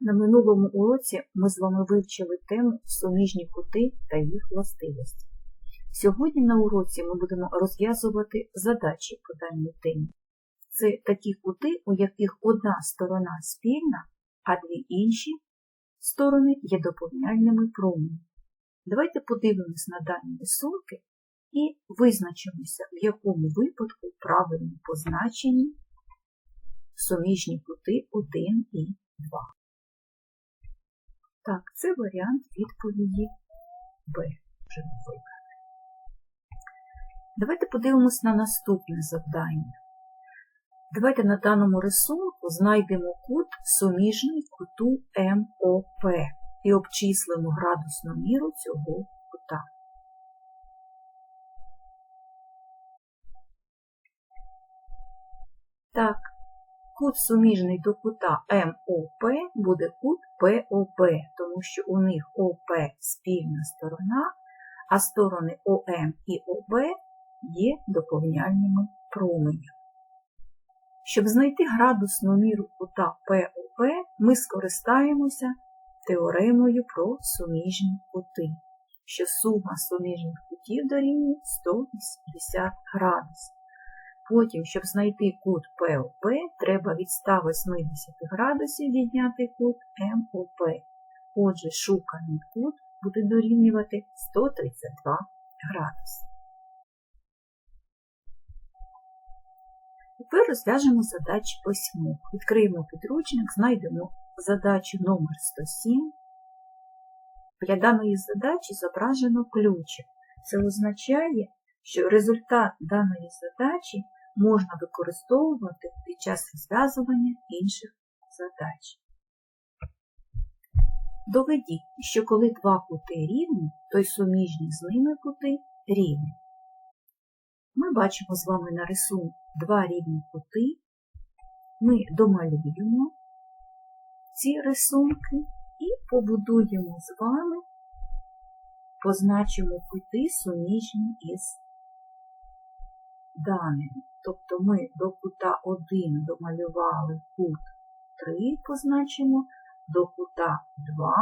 На минулому уроці ми з вами вивчили тему суміжні кути та їх властивості. Сьогодні на уроці ми будемо розв'язувати задачі по даній темі. Це такі кути, у яких одна сторона спільна, а дві інші сторони є доповняльними променями. Давайте подивимось на дані рисунки і визначимося, в якому випадку правильно позначені суміжні кути 1 і 2. Так, це варіант відповіді Б. Вже. Давайте подивимось на наступне завдання. Давайте на даному рисунку знайдемо кут суміжний куту МОП і обчислимо градусну міру цього кута. Так, кут суміжний до кута МОП буде кут ПОП, тому що у них ОП спільна сторона, а сторони ОМ і ОБ є доповняльними променями. Щоб знайти градусну міру кута ПОП, ми скористаємося теоремою про суміжні кути, що сума суміжних кутів дорівнює 180 градусів. Потім, щоб знайти кут ПОП, треба від 180 градусів відняти кут МОП. Отже, шуканий кут буде дорівнювати 132 градуси. Тепер розв'яжемо задачі письмо. Відкриємо підручник, знайдемо задачу номер 107. Для даної задачі зображено ключик. Це означає, що результат даної задачі можна використовувати під час розв'язування інших задач. Доведіть, що коли два кути рівні, то й суміжні з ними кути рівні. Ми бачимо з вами на рисунку два рівні кути. Ми домалюємо ці рисунки і побудуємо з вами, позначимо кути суміжні із даними. Тобто ми до кута 1 домалювали кут 3, позначимо, до кута 2,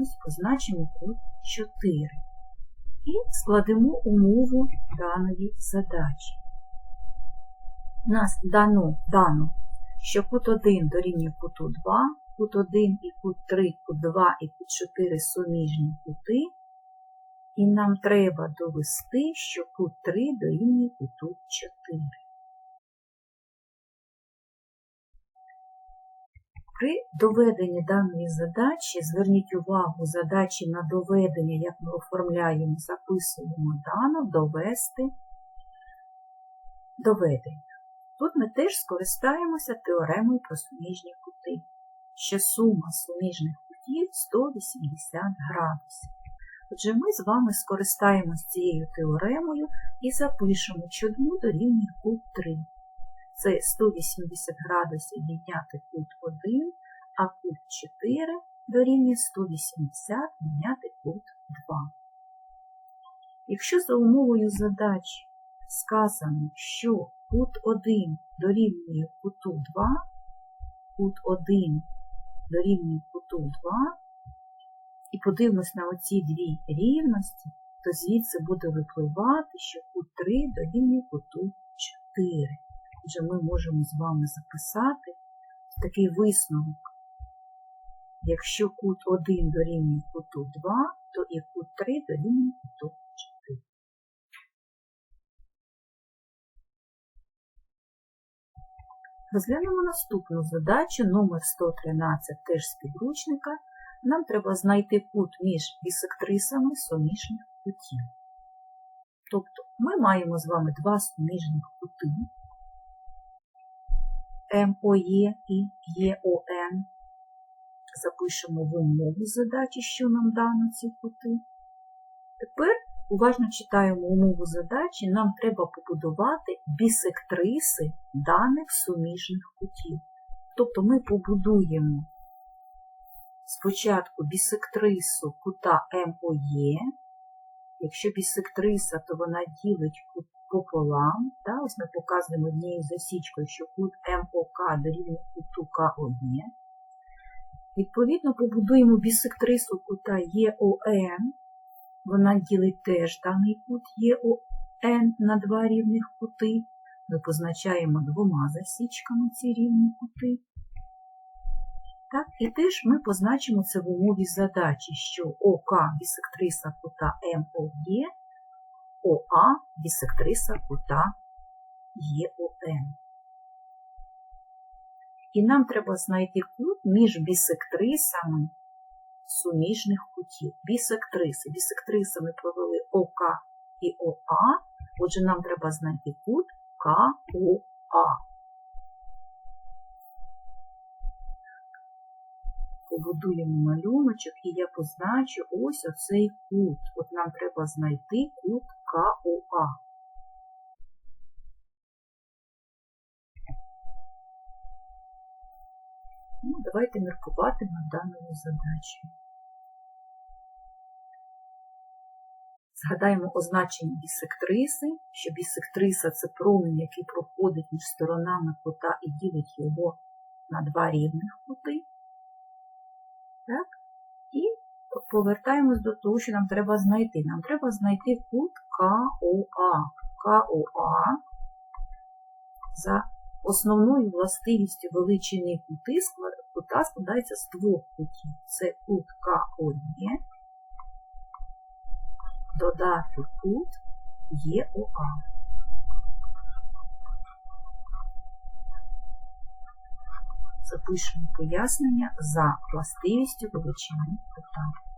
ось позначимо кут 4. І складемо умову даної задачі. У нас дано, дано, що кут 1 дорівнює куту 2, кут 1 і кут 3, кут 2 і кут 4 суміжні кути. І нам треба довести, що кут 3 дорівнює куту 4. При доведенні даної задачі, зверніть увагу, задачі на доведення, як ми оформляємо, записуємо дано, довести, доведення. Тут ми теж скористаємося теоремою про суміжні кути, що сума суміжних кутів 180 градусів. Отже, ми з вами скористаємося цією теоремою і запишемо, що дну дорівнює кут 3. Це 180 градусів відняти кут 1, а кут 4 дорівнює 180 відняти кут 2. Якщо за умовою задачі сказано, що кут 1 дорівнює куту 2, кут 1 дорівнює куту 2, і подивимось на оці дві рівності, то звідси буде випливати, що кут 3 дорівнює куту 4. Отже, ми можемо з вами записати такий висновок. Якщо кут 1 дорівнює куту 2, то і кут 3 дорівнює куту 4. Розглянемо наступну задачу номер 113 теж з підручника. Нам треба знайти кут між бісектрисами суміжних кутів. Тобто ми маємо з вами два суміжних кути МОЄ і ЄОН. Запишемо в умову задачі, що нам дано ці кути. Тепер уважно читаємо умову задачі, нам треба побудувати бісектриси даних суміжних кутів. Тобто ми побудуємо спочатку бісектрису кута МОЄ. Якщо бісектриса, то вона ділить кут пополам. Та, Ось ми показуємо однією засічкою, що кут МОК дорівнює куту КОЄ. Відповідно, побудуємо бісектрису кута ЄОН. Вона ділить теж даний кут ЄОН на два рівних кути. Ми позначаємо двома засічками ці рівні кути. Так, і теж ми позначимо це в умові задачі, що ОК бісектриса кута МОЄ, ОА бісектриса кута ЄОН. І нам треба знайти кут між бісектрисами суміжних кутів. Бісектриси. Бісектриси ми провели ОК і ОА, отже, нам треба знайти кут КОА. Побудуємо малюночок, і я позначу ось оцей кут. От нам треба знайти кут КОА. Ну, давайте міркувати над даною задачею. Згадаємо означення бісектриси, що бісектриса це промінь, який проходить між сторонами кута і ділить його на два рівних кути. Так? І повертаємось до того, що нам треба знайти. Нам треба знайти кут КОА. КОА за основною властивістю величини кути кута складається з двох кутів. Це кут КОЄ, додати кут ЄОА. Запишемо пояснення за властивістю величини кута.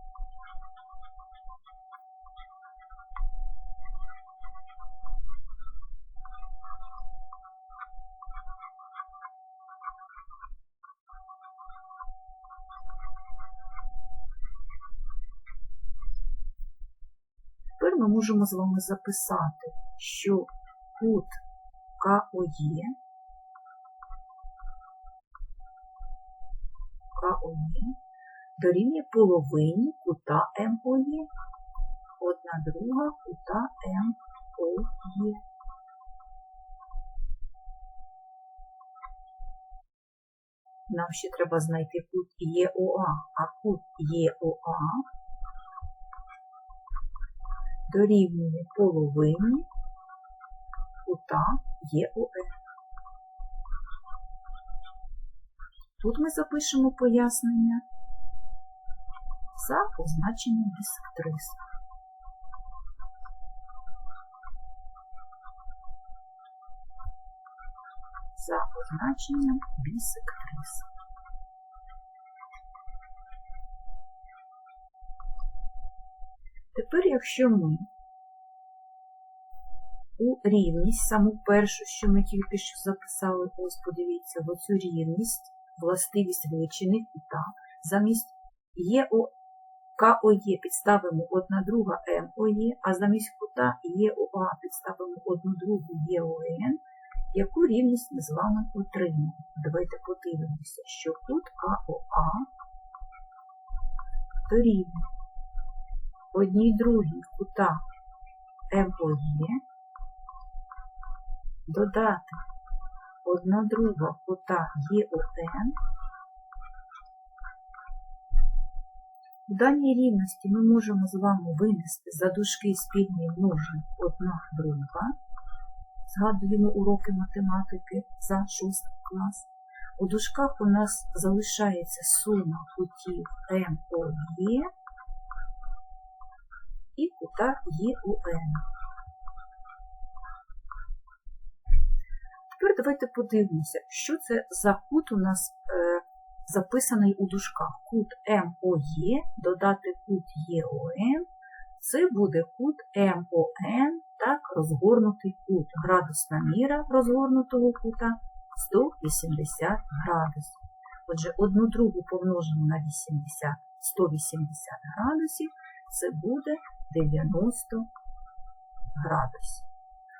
Ми можемо з вами записати, що кут КОЄ КОЄ дорівнює половині кута МОЄ, одна друга кута МОЄ. Нам ще треба знайти кут ЄОА, а кут ЄОА дорівнює половині кута ЄОН. Тут ми запишемо пояснення за позначенням бісектриси. За позначенням бісектриси. Якщо ми у рівність, саму першу, що ми тільки що записали, ось подивіться, в оцю рівність, властивість величини кута, замість ЄО, КОЄ підставимо одна друга МОЄ, а замість кута ЄОА підставимо одну другу ЄОН, яку рівність ми з вами отримаємо. Давайте подивимося, що кут КОА дорівнює одній другій кута МОЄ додати одна друга кута ЄОН. У даній рівності ми можемо з вами винести за дужки спільний множник одна друга. Згадуємо уроки математики за 6 клас. У дужках у нас залишається сума кутів МОЄ і кута ЄОН. Тепер давайте подивимося, що це за кут у нас е, записаний у дужках. Кут МОЄ, додати кут ЄОН, це буде кут МОН, так, розгорнутий кут. Градусна міра розгорнутого кута 180 градусів. Отже, одну другу помножимо на 80, 180 градусів, це буде 90 градусів.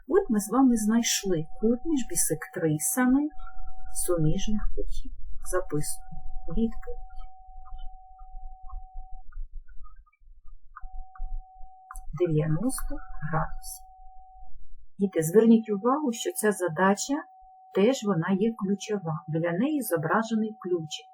От ми з вами знайшли кут між бісектрисами суміжних кутів. Записуємо відповідь. Дев'яносто градусів. Діти, зверніть увагу, що ця задача теж вона є ключова. Для неї зображений ключик.